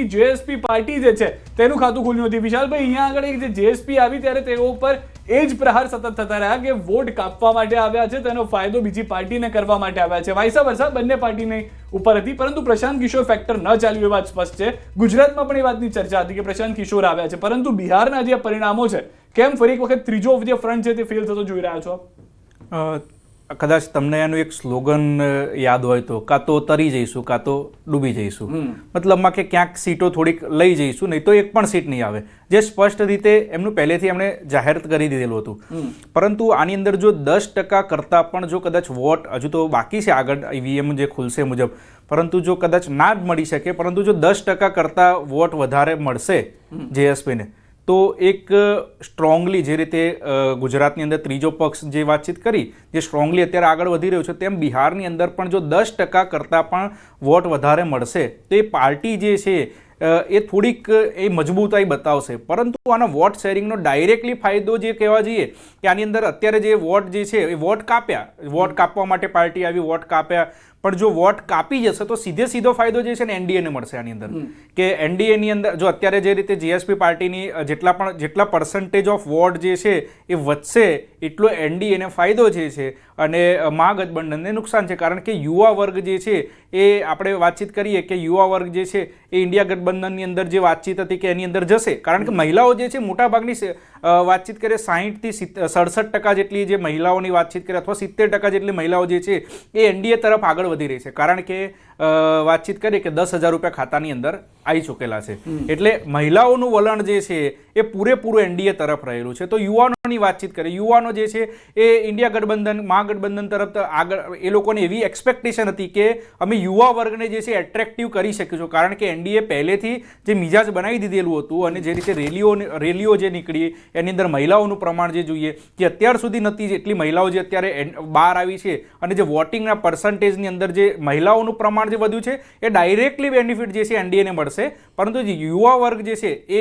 પાર્ટીની JSP party જે છે, તેનું ખાતું ખુલ્યું નથી. વિશાલભાઈ, અહીંયા આગળ એક જેએસપી આવી ત્યારે તેઓ ઉપર એ જ પ્રહાર સતત થતા રહ્યા કે વોટ કાપવા માટે આવ્યા છે, તેનો ફાયદો બીજી પાર્ટીને કરવા માટે આવ્યા છે. વાયસા વરસા બંને પાર્ટીની ઉપર હતી, પરંતુ પ્રશાંત કિશોર ફેક્ટર ન ચાલ્યું, એ વાત સ્પષ્ટ છે. ગુજરાતમાં પણ એ વાતની ચર્ચા હતી કે પ્રશાંત કિશોર આવ્યા છે, પરંતુ બિહારના જે પરિણામો છે, કેમ ફરી એક વખત ત્રીજો જે ફ્રન્ટ છે તે ફેલ થતો જોઈ રહ્યા છો? કદાચ તમને એનું એક સ્લોગન યાદ હોય તો કાં તો તરી જઈશું કાં તો ડૂબી જઈશું. મતલબમાં કે ક્યાંક સીટો થોડીક લઈ જઈશું નહીં તો એક પણ સીટ નહીં આવે. જે સ્પષ્ટ રીતે એમનું પહેલેથી એમણે જાહેર કરી દીધેલું હતું. પરંતુ આની અંદર જો દસ ટકા કરતાં પણ જો કદાચ વોટ હજુ તો બાકી છે આગળ ઈવીએમ જે ખુલશે મુજબ પરંતુ જો કદાચ ના જ મળી શકે પરંતુ જો દસ ટકા કરતાં વોટ વધારે મળશે જેએસપીને તો એક સ્ટ્રોંગલી જે રીતે ગુજરાતની અંદર ત્રીજો પક્ષ જે વાતચીત કરી, જે સ્ટ્રોંગલી અત્યારે આગળ વધી રહ્યો છે, તેમ બિહારની અંદર પણ જો દસ ટકા કરતાં પણ વોટ વધારે મળશે, તો એ પાર્ટી જે છે એ થોડીક એ મજબૂતાઈ બતાવશે. પરંતુ આના વોટ શેરિંગનો ડાયરેક્ટલી ફાયદો જે કહેવા જઈએ કે આની અંદર અત્યારે જે વોટ જે છે એ વોટ કાપ્યા. વોટ કાપવા માટે પાર્ટી આવી વોટ કાપ્યા. પણ જો વોટ કાપી જશે તો સીધે સીધો ફાયદો જે છે ને એનડીએને મળશે આની અંદર. કે એનડીએની અંદર જો અત્યારે જે રીતે જીએસપી પાર્ટીની જેટલા પણ જેટલા પર્સન્ટેજ ઓફ વોટ જે છે એ વધશે એટલો એનડીએને ફાયદો જે છે અને મહાગઠબંધનને નુકસાન છે. કારણ કે યુવા વર્ગ જે છે, એ આપણે વાતચીત કરીએ કે યુવા વર્ગ જે છે, એ ઇન્ડિયા ગઠબંધનની અંદર જે વાતચીત હતી કે એની અંદર જશે. કારણ કે મહિલાઓ જે છે, મોટાભાગની વાતચીત કરીએ સાહીઠથી સડસઠ ટકા જેટલી જે મહિલાઓની વાતચીત કરીએ અથવા સિત્તેર ટકા જેટલી મહિલાઓ જે છે એ એનડીએ તરફ આગળ વધી રહી છે. કારણ કે વાતચીત કરીએ કે દસ હજાર રૂપિયા ખાતાની અંદર આવી ચૂકેલા છે. એટલે મહિલાઓનું વલણ જે છે એ પૂરેપૂરું એનડીએ તરફ રહેલું છે. તો યુવાનોની વાતચીત કરીએ. યુવાનો જે છે એ ઇન્ડિયા ગઠબંધન મહાગઠબંધન તરફ આગળ એ લોકોને એવી એક્સપેક્ટેશન હતી કે અમે યુવા વર્ગને જે છે એટ્રેક્ટિવ કરી શકીશું. કારણ કે એનડીએ પહેલેથી જે મિજાજ બનાવી દીધેલું હતું અને જે રીતે રેલીઓ રેલીઓ જે નીકળી એની અંદર મહિલાઓનું પ્રમાણ જે જોઈએ, કે અત્યાર સુધી નથી જેટલી મહિલાઓ જે અત્યારે બહાર આવી છે અને જે વોટિંગના પર્સન્ટેજની અંદર જે મહિલાઓનું પ્રમાણ જે વધ્યું છે, એ ડાયરેક્ટલી બેનિફિટ જે છે એનડીએને મળશે. પરંતુ જે યુવા વર્ગ જે છે, એ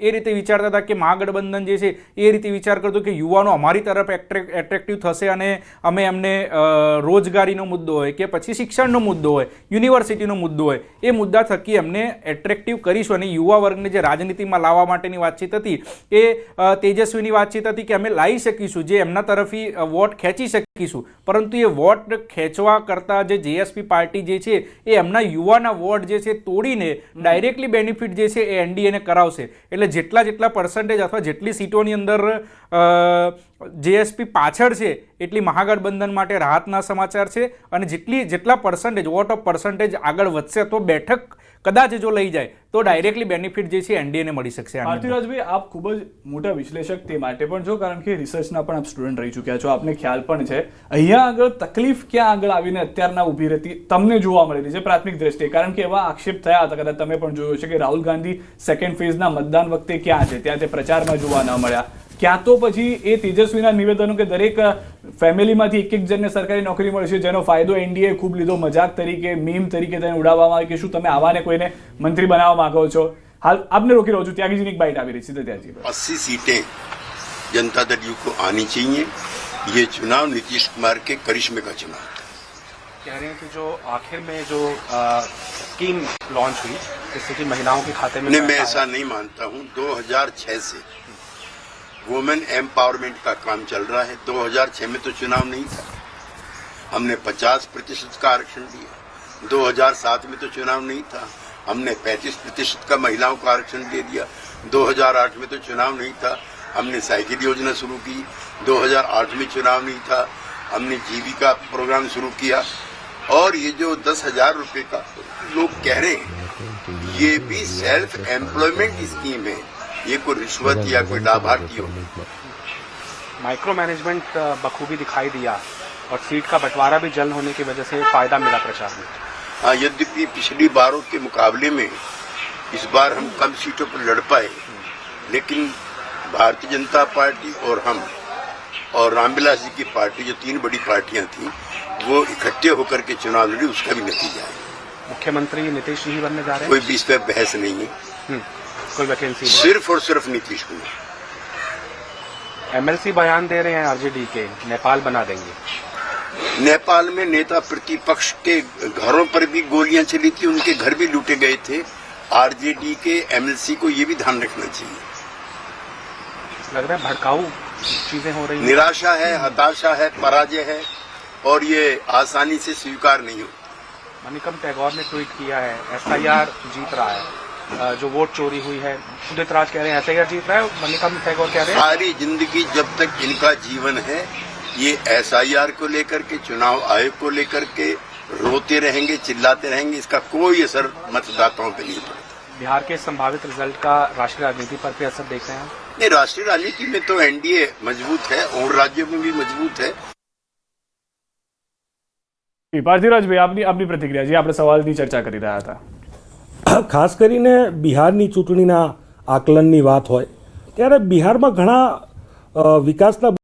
એ રીતે વિચારતા હતા કે મહાગઠબંધન જે છે, એ રીતે વિચાર કરતો કે યુવાનો અમારી તરફ એટ્રેક એટ્રેક્ટિવ થશે અને અમે એમને રોજગારીનો મુદ્દો હોય કે પછી શિક્ષણનો મુદ્દો હોય, યુનિવર્સિટીનો મુદ્દો હોય, એ મુદ્દા થકી એમને એટ્રેક્ટિવ કરીશું. અને યુવા વર્ગને જે રાજનીતિમાં લાવવા માટેની વાતચીત હતી, એ તેજસ્વીની વાતચીત હતી કે અમે લાવી શકીશું જે એમના તરફી વોટ ખેંચી શકીશું. પરંતુ એ વોટ ખેંચવા કરતાં જે જેએસપી પાર્ટી જે છે એ એમના યુવાના વોટ જે છે તોડીને ડાયરેક્ટલી બેનિફિટ જે છે એ એનડીએને કરાવશે. એટલે જેટલા જેટલા પર્સન્ટેજ અથવા જેટલી સીટોની અંદર જેએસપી પાછળ છે એટલી મહાગઠબંધન માટે રાહતના સમાચાર છે. અને જેટલી જેટલા પર્સન્ટેજ વોટ ઓફ પર્સન્ટેજ આગળ વધશે તો બેઠક કદાચ જો લઈ જાય તો ડાયરેક્ટલી બેનિફિટ જે છે એનડીએને મળી શકશે. આરતી રાજભાઈ આપ ખૂબ જ મોટા વિશ્લેષક તે માટે પણ જો, કારણ કે રિસર્ચના પણ આપ સ્ટુડન્ટ રહી ચૂક્યા છો, આપને ખ્યાલ પણ છે. અહીંયા આગળ તકલીફ ક્યાં આગળ આવીને અત્યારના ઊભી રહેતી તમને જોવા મળેલી છે પ્રાથમિક દ્રષ્ટિએ. કારણ કે એવા આક્ષેપ થયા હતા, કદાચ તમે પણ જોયો છે કે રાહુલ ગાંધી સેકન્ડ ફેઝના મતદાન વખતે ક્યાં છે? ત્યાં તે પ્રચારમાં જોવા ન મળ્યા. ક્યાં તો પછી એ તેજસ્વીના નિવેદનો કે દરેક ફેમિલીમાંથી એક એક જણને સરકારી નોકરી મળશે જેનો ફાયદો એનડીએ ખૂબ લીધો, મજાક તરીકે મીમ તરીકે તેને ઉડાવવામાં આવે કે શું તમે આવાને કોઈને મંત્રી બનાવવા માંગો છો? હાલ આપને રોકી રહ્યો છું ત્યાગીજીની એક બાઇટ આવી રહી છે ત્યાગજી अस्सी सीटें जनता दल यू को आनी चाहिए ये चुनाव नीतीश कुमार के करिश्मे का चुनाव था कह रहे हैं कि जो आखिर में जो अ, स्कीम लॉन्च हुई जिससे कि महिलाओं के खाते में नहीं मैं पैसा ऐसा आया। नहीं मानता हूँ 2006 से वुमेन एम्पावरमेंट का काम चल रहा है 2006 में तो चुनाव नहीं था हमने 50 प्रतिशत का आरक्षण दिया 2007 में तो चुनाव नहीं था हमने 35 प्रतिशत का महिलाओं को आरक्षण दे दिया। 2008 में तो चुनाव नहीं था। हमने साइकिल योजना शुरू की। 2008 में चुनाव नहीं था। हमने जीविका प्रोग्राम शुरू किया। और ये जो दस हज़ार रुपये का लोग कह रहे हैं, ये भी सेल्फ एम्प्लॉयमेंट स्कीम है। ये कोई रिश्वत या कोई लाभार्थी हो। माइक्रो मैनेजमेंट बखूबी दिखाई दिया। और सीट का बंटवारा भी जल्द होने की वजह से फ़ायदा मिला प्रचार में हाँ यद्यपि पिछली बारों के मुकाबले में इस बार हम कम सीटों पर लड़ पाए। लेकिन भारतीय जनता पार्टी और हम और रामविलास जी की पार्टी जो तीन बड़ी पार्टियाँ थी वो इकट्ठे होकर के चुनाव लड़ी उसका भी नतीजा है। मुख्यमंत्री नीतीश जी बनने जा रहे हैं? कोई बीच पे बहस नहीं है। कोई वैकेंसी नहीं। सिर्फ़ और सिर्फ़ नीतीश कुमार। एमएलसी बयान दे रहे हैं आरजेडी के नेपाल बना देंगे। नेपाल में नेता प्रतिपक्ष के घरों पर भी गोलियाँ चली थी उनके घर भी लूटे गए थे। आरजेडी के एमएलसी को ये भी ध्यान रखना चाहिए। लग रहा है भड़काऊ चीज़ें हो रही निराशा है हताशा है पराजय है और ये आसानी से स्वीकार नहीं हो। मनिकम टैगोर ने ट्वीट किया है एसआईआर जीत रहा है। जो वोट चोरी हुई है उदित राज कह रहे हैं एसआईआर जीत रहा है मनिकम टैगोर कह रहे हैं। सारी ज़िंदगी जब तक इनका जीवन है ये एसआईआर को लेकर के चुनाव आयोग को लेकर के रोते रहेंगे चिल्लाते रहेंगे इसका कोई असर मतदाताओं पे नहीं पड़ता बिहार के संभावित रिजल्ट का राष्ट्रीय राजनीति पर भी असर देख रहे हैं नहीं राष्ट्रीय राजनीति में तो एनडीए मजबूत है और राज्यों में भी मजबूत है પાર્થિવરાજભાઈ આપની આપની પ્રતિક્રિયા જે આપણે સવાલની ચર્ચા કરી રહ્યા હતા ખાસ કરીને બિહારની ચૂંટણીના આકલનની વાત હોય ત્યારે બિહારમાં ઘણા અ, વિકાસના